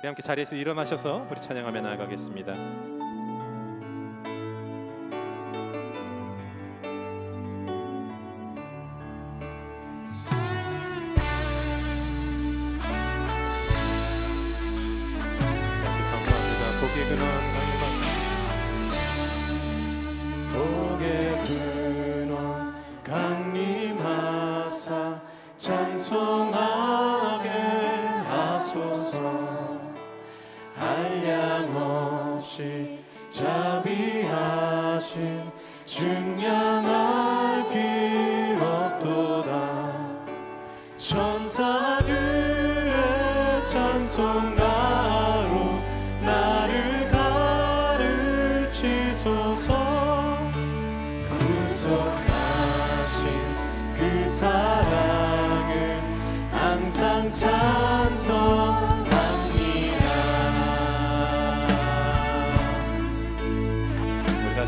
우리 함께 자리에서 일어나셔서 우리 찬양하며 나아가겠습니다. 없이 자비하신 중량할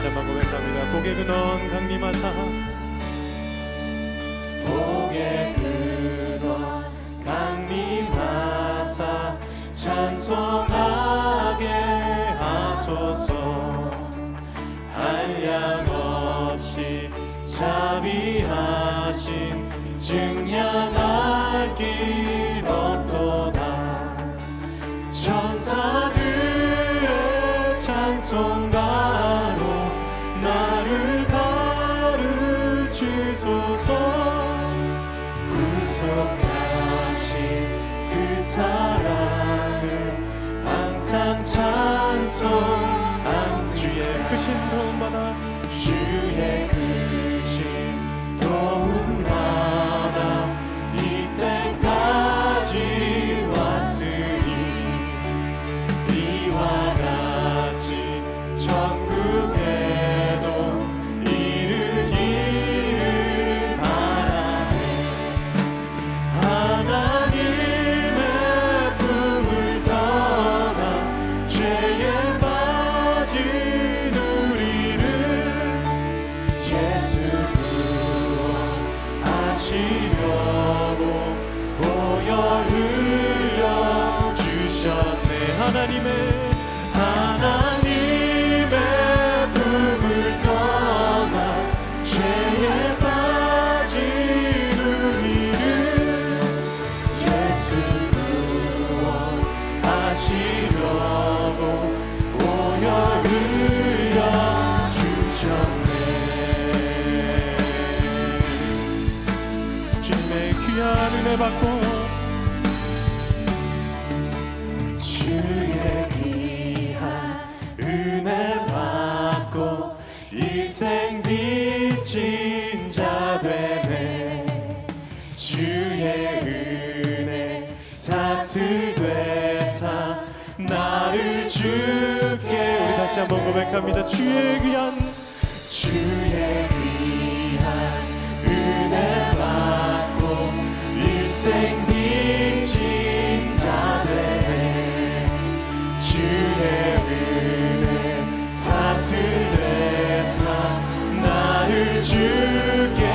다시 한번 고백합니다. 복의 근원 강림하사. 복의 근원 강림하사. 찬송하게 하소서. 한량 없이 자비하 찬송한 주의 크신 도움받아 주의 사슬되사 나를 주께 우리 다시 한번 고백합니다. 주의 귀한 주의 귀한 은혜 받고 일생 나를 주께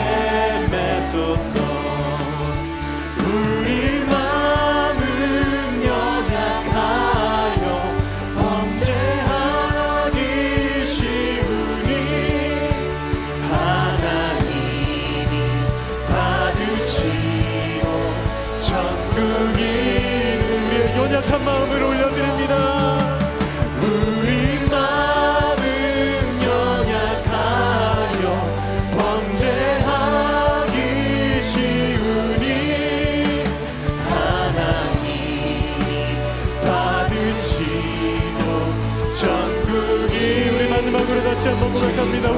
마지막으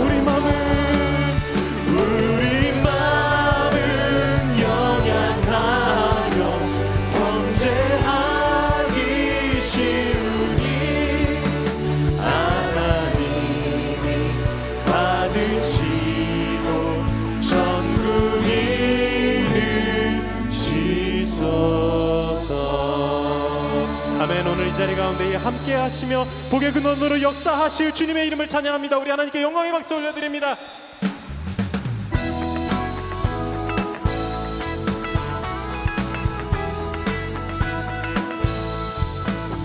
아멘. 오늘 이 자리 가운데 함께 하시며 복의 근원으로 역사하실 주님의 이름을 찬양합니다. 우리 하나님께 영광의 박수 올려드립니다.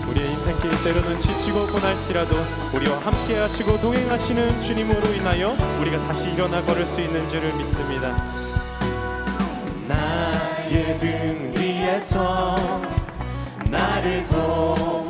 우리의 인생길 때로는 지치고 고날지라도 우리와 함께 하시고 동행하시는 주님으로 인하여 우리가 다시 일어나 걸을 수 있는 줄을 믿습니다. 나의 등 위에서 나를 더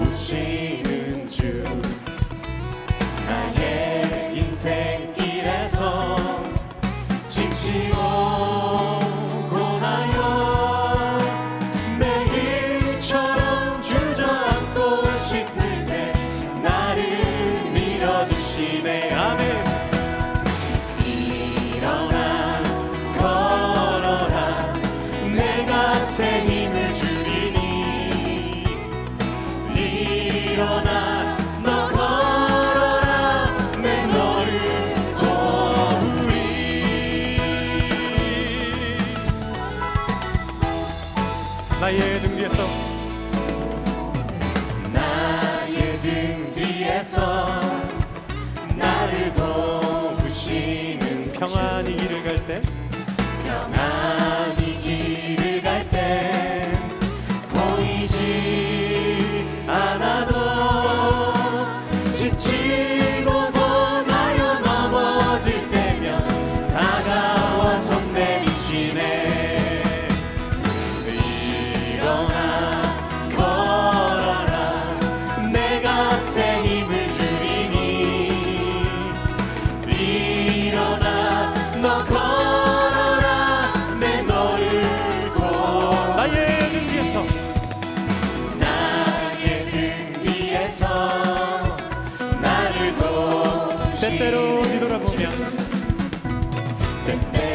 뒤돌아보면. 네.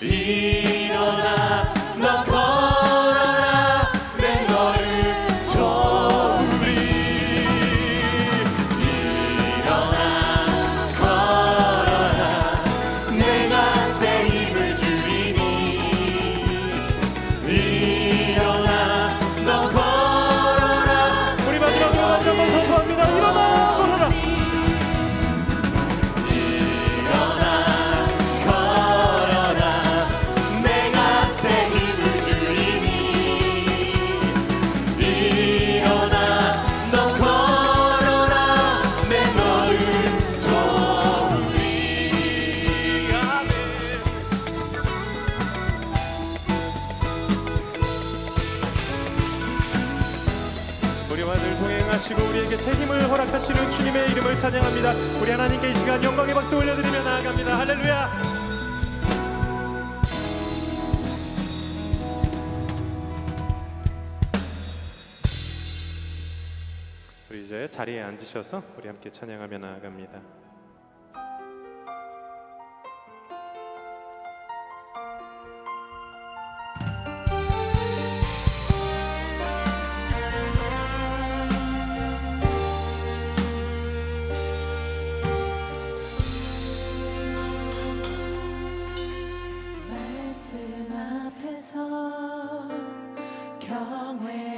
e 삶을 허락하시는 주님의 이름을 찬양합니다. 우리 하나님께 이 시간 영광의 박수 올려드리며 나아갑니다. 할렐루야. 우리 이제 자리에 앉으셔서 우리 함께 찬양하며 나아갑니다. somewhere.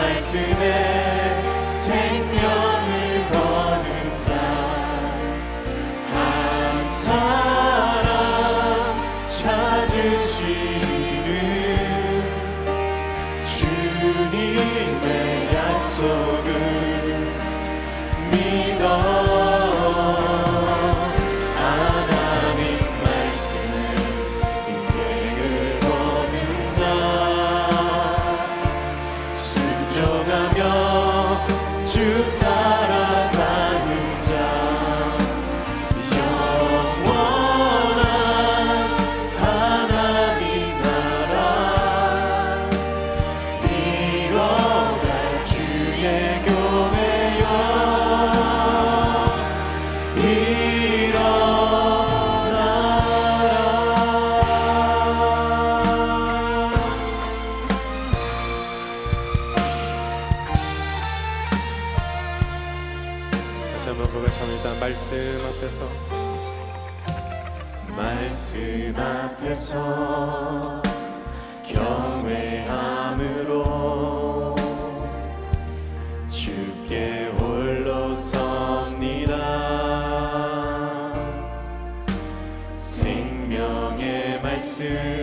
말씀에 You. 다시 한번 고백합니다. 말씀 앞에서 말씀 앞에서 경외함으로 주께 홀로 섭니다 생명의 말씀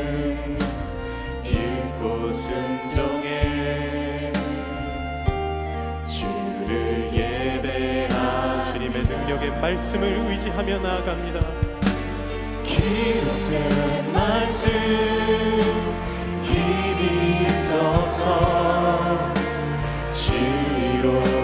기록의 말씀을 의지하며 나아갑니다. 기록된 말씀 힘이 있어서 진리로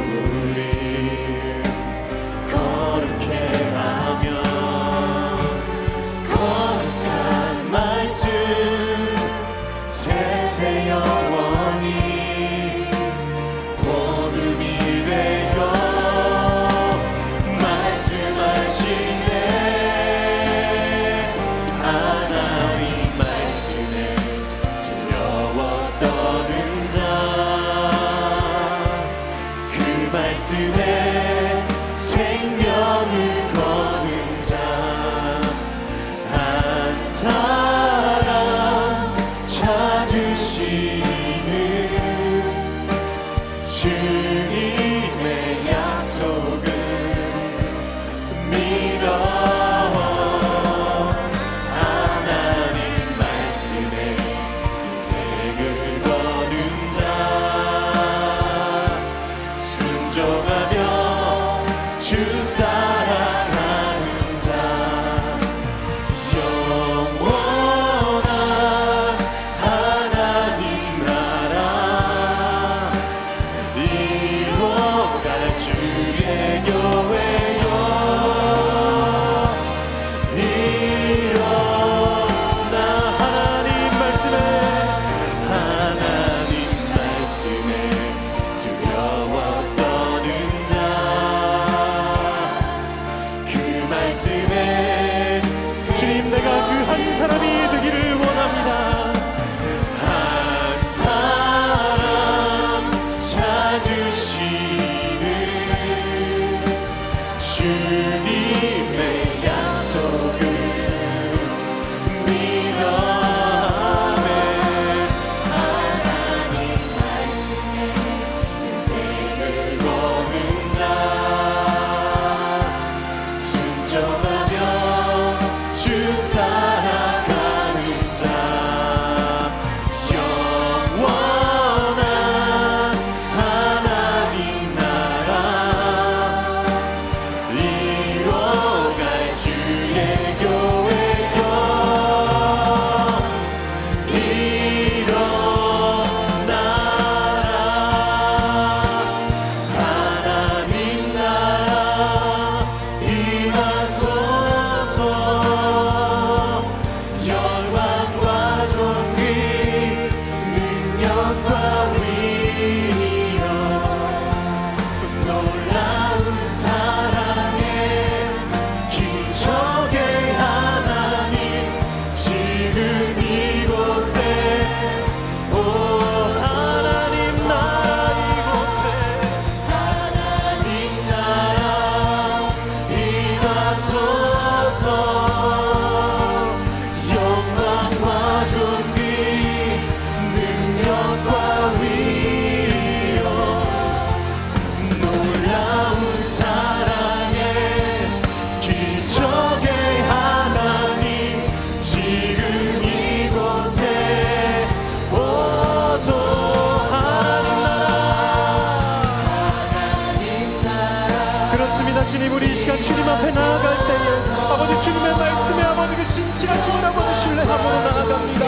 주님 우리 이 시간 주님 앞에 나아갈 때에 아버지 주님의 말씀에 아버지 그 신실하심을 아버지 신뢰함으로 나아갑니다.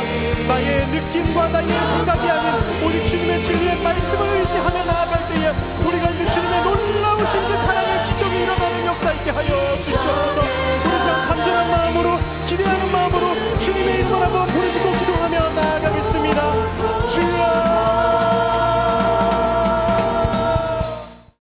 나의 느낌과 나의 생각이 아닌 우리 주님의 진리의 말씀을 의지하며 나아갈 때에 우리가 있는 주님의 놀라우신 그 사랑의 기적이 일어나는 역사 있게 하여 주시옵소서. 우리 참 간절한 마음으로 기대하는 마음으로 주님의 일만 한번 부르짖